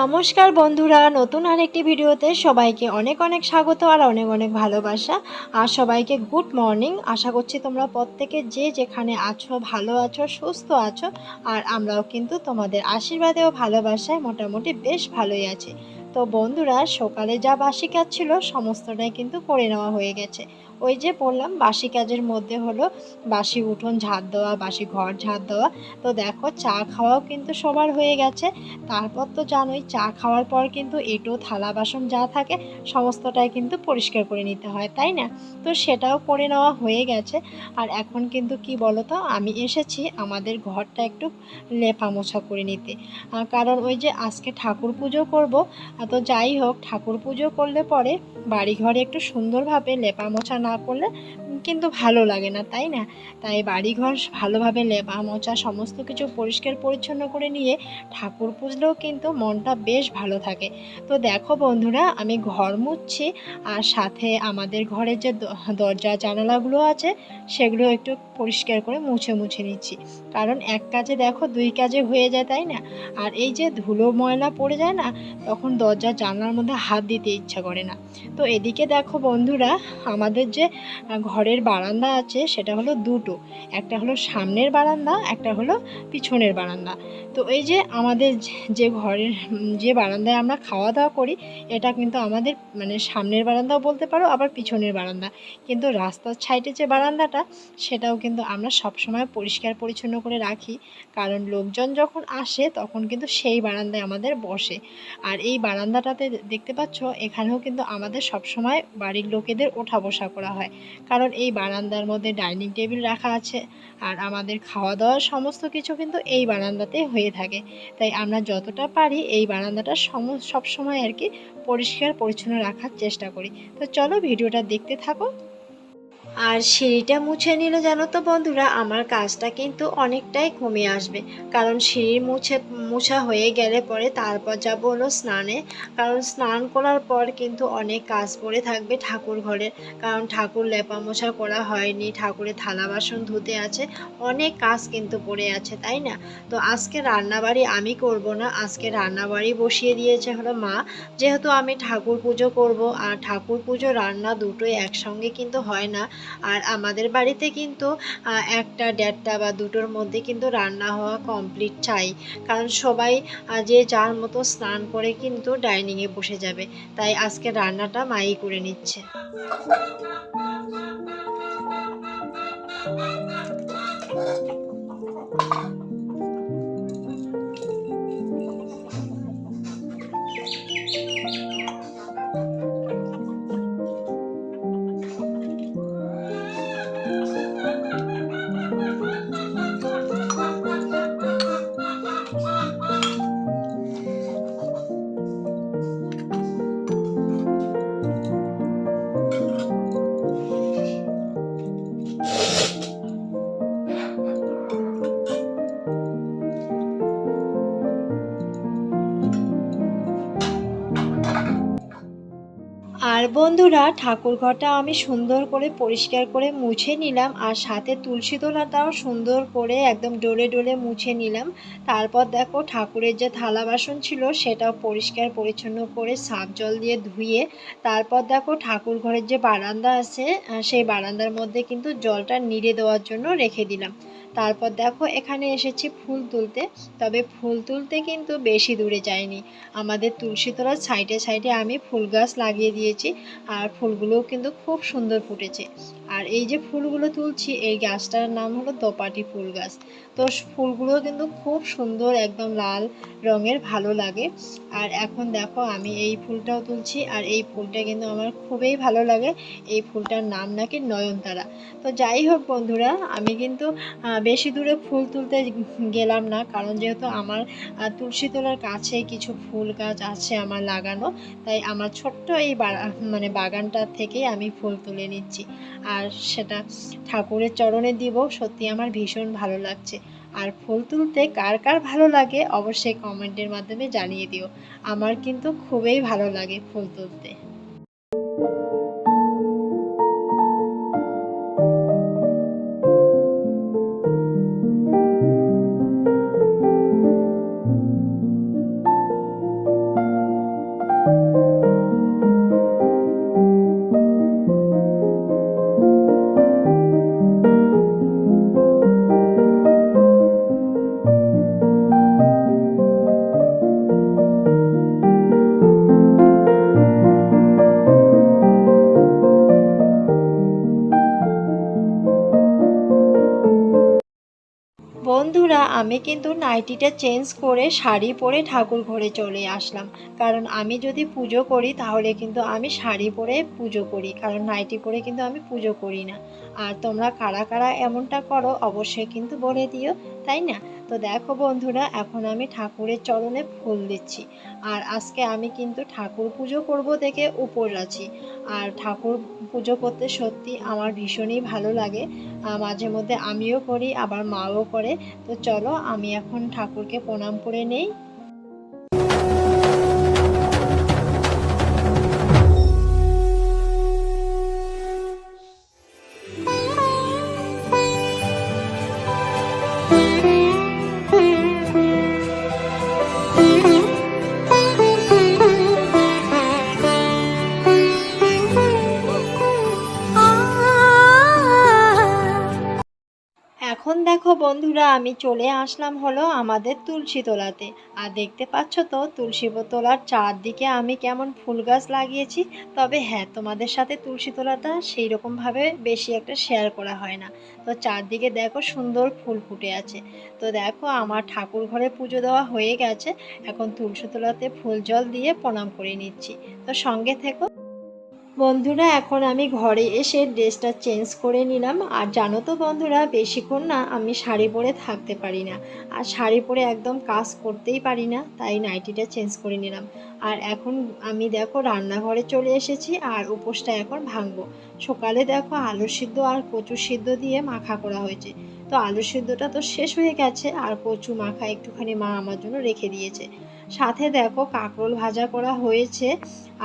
নমস্কার বন্ধুরা, নতুন আরেকটি ভিডিওতে সবাইকে অনেক অনেক স্বাগত আর অনেক অনেক ভালোবাসা। আর সবাইকে গুড মর্নিং। আশা করছি তোমরা প্রত্যেকে যে যেখানে আছো, ভালো আছো, সুস্থ আছো, আর আমরাও কিন্তু তোমাদের আশীর্বাদে ও ভালোবাসায় মোটামুটি বেশ ভালোই আছি। তো বন্ধুরা, সকালে যা বাসি কাজ ছিল, সমস্তটাই কিন্তু করে নেওয়া হয়ে গেছে। ওই যে বললাম, বাসি কাজের মধ্যে হলো বাসি উঠোন ঝাড় দেওয়া, বাসি ঘর ঝাড় দেওয়া। তো দেখো, চা খাওয়াও কিন্তু সবার হয়ে গেছে। তারপর তো জানোই, চা খাওয়ার পর কিন্তু এটো, থালা, বাসন যা থাকে, সমস্তটাই কিন্তু পরিষ্কার করে নিতে হয়, তাই না? তো সেটাও করে নেওয়া হয়ে গেছে। আর এখন কিন্তু কি বলো তো আমি এসেছি আমাদের ঘরটা একটু লেপা মোছা করে নিতে। কারণ ওই যে আজকে ঠাকুর পুজো করব তো যাই হোক, ঠাকুর পুজো করলে পরে বাড়ি ঘরে একটু সুন্দরভাবে লেপা মোছা না করলে উম, কিন্তু ভালো লাগে না তাই না? তাই বাড়িঘর ভালোভাবে লেবা মোচা সমস্ত কিছু পরিষ্কার পরিচ্ছন্ন করে নিয়ে ঠাকুর পুজলেও কিন্তু মনটা বেশ ভালো থাকে। তো দেখো বন্ধুরা আমি ঘর মুছছি আর সাথে আমাদের ঘরের যে দরজা জানালাগুলো আছে সেগুলো একটু পরিষ্কার করে মুছে মুছে নিচ্ছি। কারণ এক কাজে দেখো দুই কাজে হয়ে যায় তাই না? আর এই যে ধুলো ময়লা পড়ে যায় না তখন দরজা জানলার মধ্যে হাত দিতে ইচ্ছা করে না। তো এদিকে দেখো বন্ধুরা আমাদের যে আহ, ঘরের বারান্দা আছে, সেটা হলো দুটো। একটা হলো সামনের বারান্দা, একটা হলো পিছনের বারান্দা। তো এই যে আমাদের যে- ঘরের, যে বারান্দায় আমরা খাওয়া দাওয়া করি, এটা কিন্তু আমাদের মানে সামনের বারান্দাও বলতে পারো, আবার পিছনের বারান্দা। কিন্তু রাস্তার সাইডে যে বারান্দাটা, সেটাও কিন্তু আমরা সবসময় পরিষ্কার পরিচ্ছন্ন করে রাখি। কারণ লোকজন যখন আসে, তখন কিন্তু সেই বারান্দায় আমাদের বসে। আর এই বারান্দাটাতে দেখতে পাচ্ছ, এখানেও কিন্তু আমাদের সবসময় বাড়ির লোকেদের ওঠা বসা করা হয়। কারণ এই বারান্দার মধ্যে ডাইনিং টেবিল রাখা আছে। আর আমাদের খাওয়া দাওয়ার সমস্ত কিছু কিন্তু এই বারান্দাতে হয়ে থাকে। তাই আমরা যতটা পারি এই বারান্দাটা সম, সবসময় আর কি পরিষ্কার পরিচ্ছন্ন রাখার চেষ্টা করি। তো চলো ভিডিওটা দেখতে থাকো। আর সিঁড়িটা মুছে নিলে জানো তো বন্ধুরা, আমার কাজটা কিন্তু অনেকটাই কমে আসবে। কারণ সিঁড়ি মুছে, মুছা হয়ে গেলে পরে তারপর যাব হলো স্নানে। কারণ স্নান করার পর কিন্তু অনেক কাজ পড়ে থাকবে ঠাকুর ঘরের। কারণ ঠাকুর লেপা মোছা করা হয়নি, ঠাকুরের থালা বাসন ধুতে আছে, অনেক কাজ কিন্তু পড়ে আছে, তাই না? তো আজকে রান্নাবাড়ি আমি করব না, আজকে রান্নাবাড়ি বসিয়ে দিয়েছে হলো মা। যেহেতু আমি ঠাকুর পুজো করব, আর ঠাকুর পুজো, রান্না দুটোই একসঙ্গে কিন্তু হয় না। আর আমাদের বাড়িতে কিন্তু একটা দেড়টা বা দুটোর মধ্যে কিন্তু রান্না হওয়া কমপ্লিট চাই। কারণ সবাই যে যার মতো স্নান করে কিন্তু ডাইনিংয়ে বসে যাবে। তাই আজকে রান্নাটা মাই করে নিচ্ছে। বন্ধুরা, ঠাকুর ঘরটা আমি সুন্দর করে পরিষ্কার করে মুছে নিলাম আর সাথে তুলসী তোলাটাও সুন্দর করে একদম ডোলে ডোলে মুছে নিলাম। তারপর দেখো ঠাকুরের যে থালা বাসন ছিল সেটাও পরিষ্কার পরিচ্ছন্ন করে সাফ জল দিয়ে ধুয়ে, তারপর দেখো ঠাকুর ঘরের যে বারান্দা আছে সেই বারান্দার মধ্যে কিন্তু জলটা নিড়ে দেওয়ার জন্য রেখে দিলাম। তারপর দেখো, এখানে এসেছি ফুল তুলতে। তবে ফুল তুলতে কিন্তু বেশি দূরে যায়নি আমাদের তুলসী তলার সাইডে সাইডে আমি ফুল গাছ লাগিয়ে দিয়েছি আর ফুলগুলোও কিন্তু খুব সুন্দর ফুটেছে। আর এই যে ফুলগুলো তুলছি, এই গাছটার নাম হলো দোপাটি ফুল গাছ। তো ফুলগুলো কিন্তু খুব সুন্দর, একদম লাল রঙের, ভালো লাগে। আর এখন দেখো, আমি এই ফুলটাও তুলছি আর এই ফুলটা কিন্তু আমার খুবই ভালো লাগে। এই ফুলটার নাম নাকি নয়নতারা। তো যাই হোক বন্ধুরা, আমি কিন্তু বেশি দূরে ফুল তুলতে গেলাম না, কারণ যেহেতু আমার তুলসী তোলার কাছে কিছু ফুল গাছ আছে আমার লাগানো, তাই আমার ছোট্ট এই মানে বাগানটা থেকেই আমি ফুল তুলে নিচ্ছি। আর সেটা ঠাকুরের চরণে দিব, সত্যি আমার ভীষণ ভালো লাগছে। আর ফুল তুলতে কার কার ভালো লাগে, অবশ্যই কমেন্টের মাধ্যমে জানিয়ে দিও। আমার কিন্তু খুবই ভালো লাগে ফুল তুলতে। বন্ধুরা, আমি কিন্তু নাইটিটা চেঞ্জ করে শাড়ি পরে ঠাকুর ঘরে চলে আসলাম। কারণ আমি যদি পুজো করি, তাহলে কিন্তু আমি শাড়ি পরে পুজো করি। কারণ নাইটি পরে কিন্তু আমি পুজো করি না। আর তোমরা কারা কারা এমনটা করো, অবশ্যই কিন্তু বলে দিও, তাই না? তো দেখো বন্ধুরা, এখন আমি ঠাকুরের চরণে ফুল দিচ্ছি। আর আজকে আমি কিন্তু ঠাকুর পুজো করব দেখে উপর আছি আর ঠাকুর পুজো করতে সত্যি আমার ভীষণই ভালো লাগে। মাঝে মধ্যে আমিও করি, আবার মাও করে। তো চলো, আমি এখন ঠাকুরকে প্রণাম করে নেই। এখন দেখো বন্ধুরা, আমি চলে আসলাম হলো আমাদের তুলসী তোলাতে। আর দেখতে পাচ্ছ তো, তুলসী তোলার চারদিকে আমি কেমন ফুল গাছ লাগিয়েছি। তবে হ্যাঁ তোমাদের সাথে তুলসী তোলাটা সেই রকমভাবে বেশি একটা শেয়ার করা হয় না। তো চারদিকে দেখো সুন্দর ফুল ফুটে আছে। তো দেখো, আমার ঠাকুর ঘরে পুজো দেওয়া হয়ে গেছে। এখন তুলসী তোলাতে ফুল জল দিয়ে প্রণাম করে নিচ্ছি। তো সঙ্গে থেকো। বন্ধুরা, এখন আমি ঘরে এসে ড্রেসটা চেঞ্জ করে নিলাম। আর জানো তো বন্ধুরা, বেশিক্ষণ না আমি শাড়ি পরে থাকতে পারি না। আর শাড়ি পরে একদম কাজ করতেই পারি না, তাই নাইটিটা চেঞ্জ করে নিলাম। আর এখন আমি দেখো, রান্নাঘরে চলে এসেছি আর উপোসটা এখন ভাঙবো। সকালে দেখো, আলু সিদ্ধ আর কচু সিদ্ধ দিয়ে মাখা করা হয়েছে। তো আলু সিদ্ধটা তো শেষ হয়ে গেছে আর কচু মাখা একটুখানি মা আমার জন্য রেখে দিয়েছে। সাথে দেখো কাঁকরোল ভাজা করা হয়েছে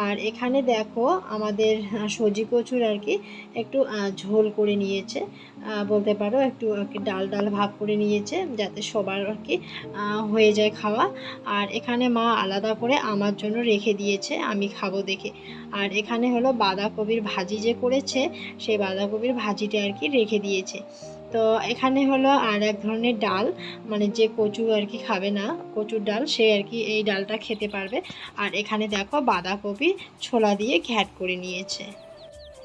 আর এখানে দেখো আমাদের সজি কচুর আর কি একটু ঝোল করে নিয়েছে। বলতে পারো একটু আর কি ডাল ডাল ভাগ করে নিয়েছে যাতে সবার আর কি হয়ে যায় খাওয়া। আর এখানে মা আলাদা করে আমার জন্য রেখে দিয়েছে, আমি খাব দেখে। আর এখানে হলো বাঁধাকপির ভাজি যে করেছে, সেই বাঁধাকপির ভাজিটা আর কি রেখে দিয়েছে। তো এখানে হলো আর এক ধরনের ডাল মানে যে কচু আর কি খাবে না, কচুর ডাল, সে আর কি এই ডালটা খেতে পারবে। আর এখানে দেখো বাঁধাকপি ছোলা দিয়ে ঘ্যাট করে নিয়েছে।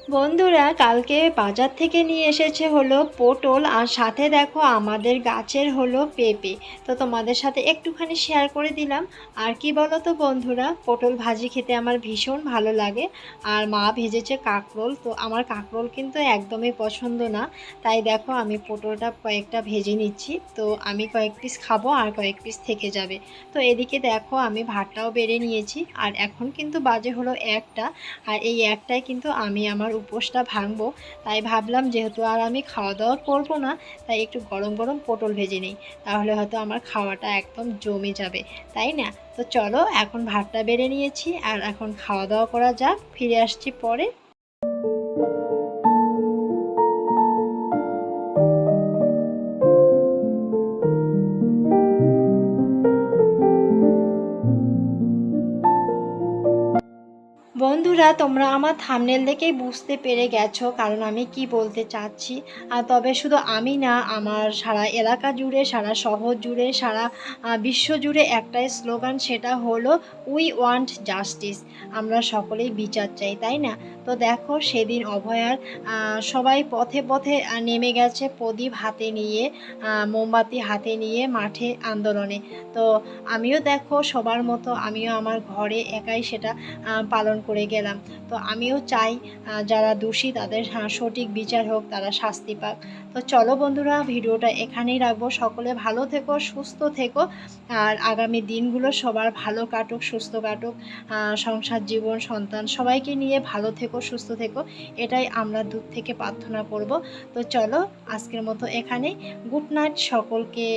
বন্ধুরা, কালকে বাজার থেকে নিয়ে এসেছে হলো পটল আর সাথে দেখো আমাদের গাছের হলো পেঁপে। তো তোমাদের সাথে একটুখানি শেয়ার করে দিলাম। আর কি বলো তো বন্ধুরা, পটল ভাজি খেতে আমার ভীষণ ভালো লাগে। আর মা ভেজেছে কাঁকরোল, তো আমার কাঁকরোল কিন্তু একদমই পছন্দ না। তাই দেখো আমি পটলটা কয়েকটা ভেজে নিচ্ছি। তো আমি কয়েক পিস খাব আর কয়েক পিস থেকে যাবে। তো এদিকে দেখো আমি ভাতটাও বেড়ে নিয়েছি। আর এখন কিন্তু বাজে হলো একটা। আর এই একটাই কিন্তু আমি আমার উপোসটা ভাঙবো। তাই ভাবলাম যেহেতু আর আমি খাওয়া দাওয়া করব না, তাই একটু গরম গরম পটল ভেজে নিই। তাহলে হয়তো আমার খাওয়াটা একদম জমে যাবে। তাই না? তো চলো, এখন ভাতটা বেড়ে নিয়েছি আর এখন খাওয়া দাওয়া করা যাক, ফিরে আসছি পরে। বন্ধুরা, তোমরা আমার থামনেল দেখেই বুঝতে পেরে গেছো কারণ আমি কি বলতে চাচ্ছি। তবে শুধু আমি না, আমার সারা এলাকা জুড়ে, সারা শহর জুড়ে, সারা বিশ্ব জুড়ে একটাই স্লোগান, সেটা হলো উই ওয়ান্ট জাস্টিস আমরা সকলেই বিচার চাই, তাই না? তো দেখো, সেদিন অভয়ার সবাই পথে পথে নেমে গেছে প্রদীপ হাতে নিয়ে মোমবাতি হাতে নিয়ে মাঠে আন্দোলনে। তো আমিও দেখো, সবার মতো আমিও আমার ঘরে একাই সেটা পালন করে গেলাম। তো আমিও চাই যারা দোষী তাদের সঠিক বিচার হোক, তারা শাস্তি পাক। তো চলো বন্ধুরা, ভিডিওটা এখানেই রাখব। সকলে ভালো থেকো, সুস্থ থেকো, আর আগামী দিনগুলো সবার ভালো কাটুক, সুস্থ কাটুক। সংসার, জীবন, সন্তান, সবাইকে নিয়ে ভালো থেকো, সুস্থ থেকো, এটাই আমরা দূর থেকে প্রার্থনা করব। তো চলো, আজকের মতো এখানেই। গুড নাইট সকলকে।